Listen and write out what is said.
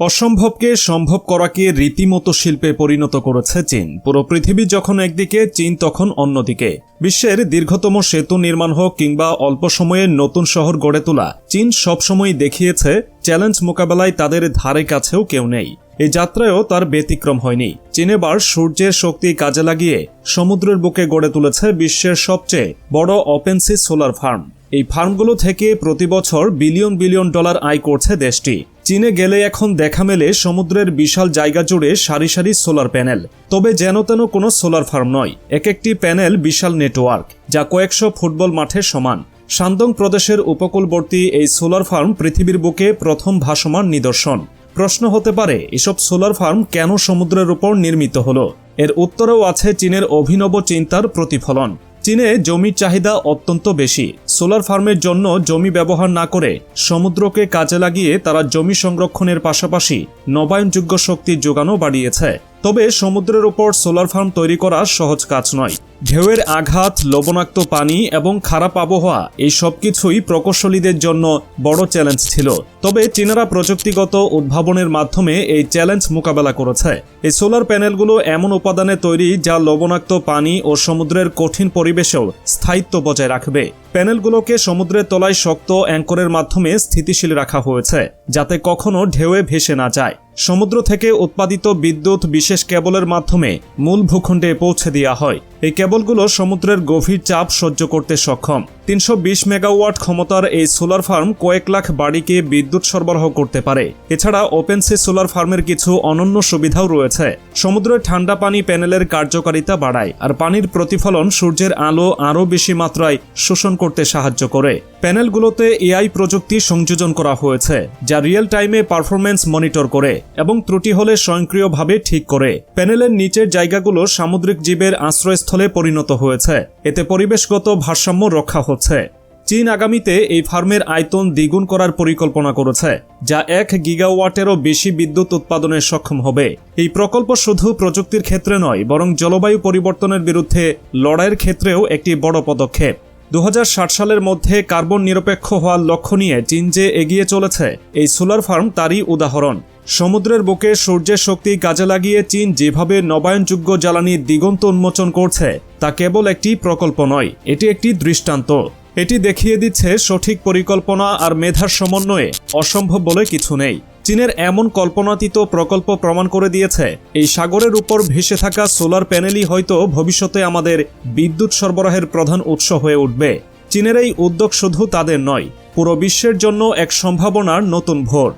অসম্ভবকে সম্ভব করাকে রীতিমতো শিল্পে পরিণত করেছে চীন। পুরো পৃথিবী যখন একদিকে, চীন তখন অন্যদিকে। বিশ্বের দীর্ঘতম সেতু নির্মাণ হোক কিংবা অল্প সময়ে নতুন শহর গড়ে তোলা, চীন সবসময় দেখিয়েছে, চ্যালেঞ্জ মোকাবেলায় তাদের ধারে কাছেও কেউ নেই। এই যাত্রায়ও তার ব্যতিক্রম হয়নি। চীন এবার সূর্যের শক্তি কাজে লাগিয়ে সমুদ্রের বুকে গড়ে তুলেছে বিশ্বের সবচেয়ে বড় ওপেনসি সোলার ফার্ম। এই ফার্মগুলো থেকে প্রতি বছর বিলিয়ন বিলিয়ন ডলার আয় করছে দেশটি। চীনে গেলে এখন দেখা মেলে সমুদ্রের বিশাল জায়গা জুড়ে সারি সারি সোলার প্যানেল। তবে যেন তেন কোনো সোলার ফার্ম নয়, এক একটি প্যানেল বিশাল নেটওয়ার্ক, যা কয়েকশো ফুটবল মাঠের সমান। শান্দং প্রদেশের উপকূলবর্তী এই সোলার ফার্ম পৃথিবীর বুকে প্রথম ভাসমান নিদর্শন। প্রশ্ন হতে পারে, এসব সোলার ফার্ম কেন সমুদ্রের উপর নির্মিত হলো? এর উত্তরেও আছে চীনের অভিনব চিন্তার প্রতিফলন। চীনে জমির চাহিদা অত্যন্ত বেশি। সোলার ফার্মের জন্য জমি ব্যবহার না করে সমুদ্রকে কাজে লাগিয়ে তারা জমি সংরক্ষণের পাশাপাশি নবায়নযোগ্য শক্তির যোগানও বাড়িয়েছে। তবে সমুদ্রের ওপর সোলার ফার্ম তৈরি করা সহজ কাজ নয়। ঢেউয়ের আঘাত, লবণাক্ত পানি এবং খারাপ আবহাওয়া, এই সব কিছুই প্রকৌশলীদের জন্য বড় চ্যালেঞ্জ ছিল। তবে চীনারা প্রযুক্তিগত উদ্ভাবনের মাধ্যমে এই চ্যালেঞ্জ মোকাবেলা করেছে। এই সোলার প্যানেলগুলো এমন উপাদানে তৈরি যা লবণাক্ত পানি ও সমুদ্রের কঠিন পরিবেশেও স্থায়িত্ব বজায় রাখবে। প্যানেলগুলোকে সমুদ্রের তলায় শক্ত অ্যাঙ্করের মাধ্যমে স্থিতিশীল রাখা হয়েছে, যাতে কখনো ঢেউয়ে ভেসে না যায়। সমুদ্র থেকে উৎপাদিত বিদ্যুৎ বিশেষ কেবলের মাধ্যমে মূল ভূখণ্ডে পৌঁছে দেওয়া হয়। এই কেবলগুলো সমুদ্রের গভীর চাপ সহ্য করতে সক্ষম। তিনশো বিশ মেগাওয়াট ক্ষমতার এই সোলার ফার্ম কয়েক লাখ বাড়িকে বিদ্যুৎ সরবরাহ করতে পারে। এছাড়া ওপেন সি সোলার ফার্মের কিছু অনন্য সুবিধাও রয়েছে। সমুদ্রের ঠান্ডা পানি প্যানেলের কার্যকারিতা বাড়ায় আর পানির প্রতিফলন সূর্যের আলো আরও বেশি মাত্রায় শোষণ করতে সাহায্য করে। প্যানেলগুলোতে এআই প্রযুক্তি সংযোজন করা হয়েছে, যা রিয়েল টাইমে পারফরমেন্স মনিটর করে এবং ত্রুটি হলে স্বয়ংক্রিয়ভাবে ঠিক করে। প্যানেলের নিচের জায়গাগুলো সামুদ্রিক জীবের আশ্রয়স্থলে পরিণত হয়েছে। এতে পরিবেশগত ভারসাম্য রক্ষা হচ্ছে। চীন আগামীতে এই ফার্মের আয়তন দ্বিগুণ করার পরিকল্পনা করেছে, যা এক গিগাওয়াটেরও বেশি বিদ্যুৎ উৎপাদনে সক্ষম হবে। এই প্রকল্প শুধু প্রযুক্তির ক্ষেত্রে নয়, বরং জলবায়ু পরিবর্তনের বিরুদ্ধে লড়াইয়ের ক্ষেত্রেও একটি বড় পদক্ষেপ। দু হাজার ষাট সালের মধ্যে কার্বন নিরপেক্ষ হওয়ার লক্ষ্য নিয়ে চীন যে এগিয়ে চলেছে, এই সোলার ফার্ম তারই উদাহরণ। সমুদ্রের বুকে সূর্যের শক্তি কাজে লাগিয়ে চীন যেভাবে নবায়নযোগ্য জ্বালানি দিগন্ত উন্মোচন করছে, তা কেবল একটি প্রকল্প নয়, এটি একটি দৃষ্টান্ত। এটি দেখিয়ে দিচ্ছে সঠিক পরিকল্পনা আর মেধার সমন্বয়ে অসম্ভব বলে কিছু নেই। চীনের এমন কল্পনাতীত প্রকল্প প্রমাণ করে দিয়েছে। এই সাগরের উপর ভেসে থাকা সোলার প্যানেলই হয়তো ভবিষ্যতে আমাদের বিদ্যুৎ সরবরাহের প্রধান উৎস হয়ে উঠবে। চীনের এই উদ্যোগ শুধু তাদের নয়, পুরো বিশ্বের জন্য এক সম্ভাবনার নতুন ভোর।